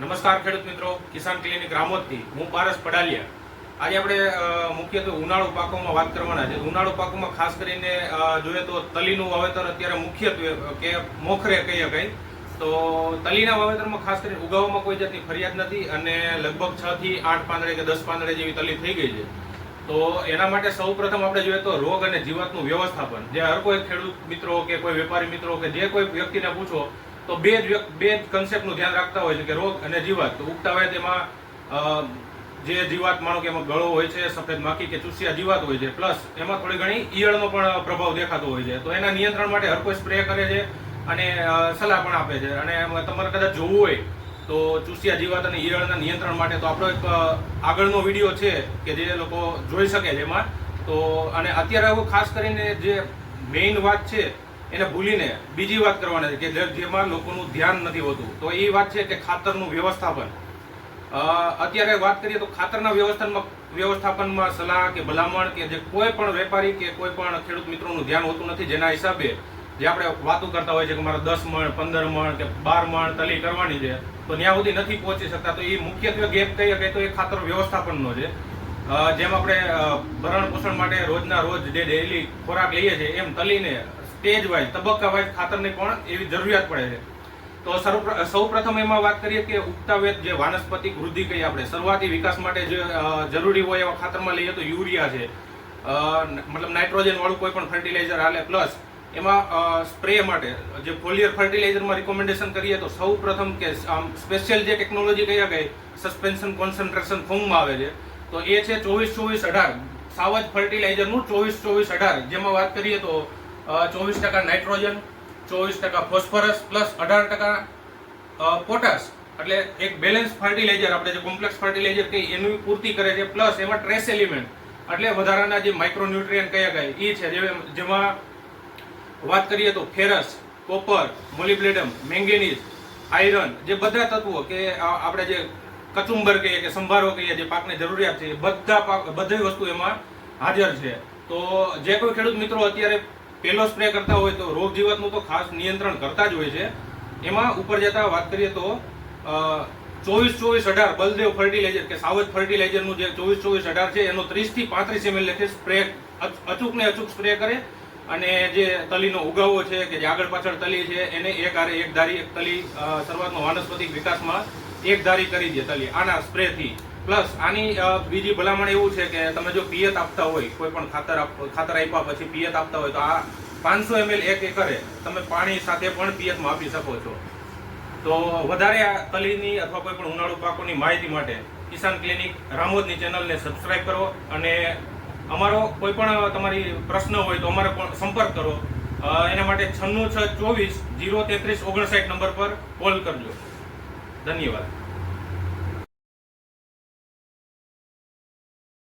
નમસ્કાર ખેડૂત મિત્રો, કિસાન ક્લિનિક રામોદથી. હું પારસ પડાલિયા. આજે આપણે મુખ્યત્વે ઉનાળુ પાકોમાં વાત કરવાના છે. ઉનાળુ પાકોમાં ખાસ કરીને જોઈએ તો તલીનું વાવેતર અત્યારે મુખ્યત્વે કે મોખરે કહીએ કંઈ, તો તલીના વાવેતરમાં ખાસ કરીને ઉગાવવામાં કોઈ જાતની ફરિયાદ નથી અને લગભગ છ થી આઠ પાંદડે કે દસ પાંદડે જેવી તલી થઈ ગઈ છે. તો એના માટે સૌ પ્રથમ આપણે જોઈએ તો રોગ અને જીવાતનું વ્યવસ્થાપન. જે હર કોઈ ખેડૂત મિત્રો કે કોઈ વેપારી મિત્રો કે જે કોઈ વ્યક્તિને પૂછો તો બે જ બે કન્સેપ્ટનું ધ્યાન રાખતા હોય છે કે રોગ અને જીવાત. તો ઉગતા હોય તેમાં જે જીવાત માનો કે એમાં ગળો હોય છે, સફેદ માખી કે ચૂસિયા જીવાત હોય છે, પ્લસ એમાં થોડી ઘણી ઈયળનો પણ પ્રભાવ દેખાતો હોય છે. તો એના નિયંત્રણ માટે હર કોઈ સ્પ્રે કરે છે અને સલાહ પણ આપે છે. અને તમારે કદાચ જોવું હોય તો ચૂસિયા જીવાત અને ઈયળના નિયંત્રણ માટે તો આપણો એક આગળનો વીડિયો છે કે જે લોકો જોઈ શકે છે એમાં. તો, અને અત્યારે ખાસ કરીને જે મેઇન વાત છે એને ભૂલીને બીજી વાત કરવાની છે કે જેમાં લોકોનું ધ્યાન નથી હોતું, તો એ વાત છે કે ખાતરનું વ્યવસ્થાપન. અત્યારે વાત કરીએ તો ખાતરના વ્યવસ્થાપનમાં વ્યવસ્થાપનમાં સલાહ કે ભલામણ કે જે કોઈ પણ વેપારી કે કોઈ પણ ખેડૂત મિત્રોનું ધ્યાન હોતું નથી, જેના હિસાબે જે આપણે વાતો કરતા હોય છે કે મારે દસ મણ, પંદર મણ કે બાર મણ તલી કરવાની છે, તો ત્યાં સુધી નથી પહોંચી શકતા. તો એ મુખ્યત્વે ગેપ કહી શકાય તો એ ખાતર વ્યવસ્થાપનનો છે. જેમ આપણે ભરણ પોષણ માટે રોજના રોજ જે ડેઈલી ખોરાક લઈએ છીએ, એમ તલીને સ્ટેજ વાઇઝ તબક્કા વાઇઝ ખાતરની પણ એવી જરૂરિયાત પડે છે. તો સર્વ સૌ પ્રથમ એમાં વાત કરીએ કે ઉગતા વેત જે વાનસ્પતિક વૃદ્ધિ કહીએ આપણે, શરૂઆતી વિકાસ માટે જે જરૂરી હોય એવા ખાતરમાં લઈએ તો યુરિયા છે. મતલબ નાઇટ્રોજન વાળું કોઈ પણ ફર્ટિલાઇઝર હાલે, પ્લસ એમાં સ્પ્રે માટે, જે ફોલિયર ફર્ટિલાઇઝરમાં રિકમેન્ડેશન કરીએ તો સૌ પ્રથમ કે આમ સ્પેશિયલ જે ટેકનોલોજી કયા કે સસ્પેન્શન કોન્સન્ટ્રેશન ફોર્મમાં આવે છે. તો એ છે ચોવીસ ચોવીસ અઢાર, સાવજ ફર્ટિલાઇઝરનું ચોવીસ ચોવીસ અઢાર, જેમાં વાત કરીએ તો ચોવીસ ટકા નાઇટ્રોજન, ચોવીસ ટકા ફોસ્ફરસ, પ્લસ અઢાર ટકા પોટાશ. એટલે એક બેલેન્સ ફર્ટિલાઇઝર આપણે જે કોમ્પ્લેક્સ ફર્ટિલાઇઝર કહીએ એની પૂર્તિ કરે છે, પ્લસ એમાં ટ્રેસ એલિમેન્ટ એટલે વધારાના જે માઇક્રોન્યુટ્રિયન્ટ કયા કયા એ છે. જેમાં વાત કરીએ તો ferrous, copper molybdenum manganese iron જે બધા તત્વો કે આપણે જે કચુંબર કહીએ કે સંભારો કહીએ, જે પાકને જરૂરિયાત છે બધા પાક બધી વસ્તુ એમાં હાજર છે. તો જે કોઈ ખેડૂત મિત્રો અત્યારે પહેલો સ્પ્રે કરતા હોય તો રોગ જીવાતનું તો ખાસ નિયંત્રણ કરતા જ હોય છે. એમાં ઉપર જતા વાત કરીએ તો ચોવીસ ચોવીસ અઢાર બલદેવ ફર્ટિલાઇઝર કે સાવજ ફર્ટિલાઇઝરનું જે ચોવીસ ચોવીસ અઢાર છે, એનો ત્રીસથી પાંત્રીસ એમએલ લેખે સ્પ્રે અચૂક ને અચૂક સ્પ્રે કરે. અને જે તલીનો ઉગાવો છે કે જે આગળ પાછળ તલી છે, એને એક આરે એક ધારી, એક તલી શરૂઆતમાં વાનસ્પતિક વિકાસમાં એક ધારી કરી દે તલી, આના સ્પ્રેથી પ્લસ આની બીજી ભલામણ એવું છે કે તમે જો પિયત આપતા હોય, કોઈ પણ ખાતર ખાતર આપ્યા પછી પિયત આપતા હોય, તો આ પાંચસો એમએલ એક એકરે તમે પાણી સાથે પણ પિયતમાં આપી શકો છો. તો વધારે આ તલીની અથવા કોઈ પણ ઉનાળુ પાકોની માહિતી માટે કિસાન ક્લિનિક રામોદની ચેનલને સબસ્ક્રાઇબ કરો અને અમારો કોઈ પણ તમારી પ્રશ્ન હોય તો અમારે સંપર્ક કરો. એના માટે છન્નું છ ચોવીસ જીરો તેત્રીસ ઓગણસાઠ નંબર પર કોલ કરજો. ધન્યવાદ.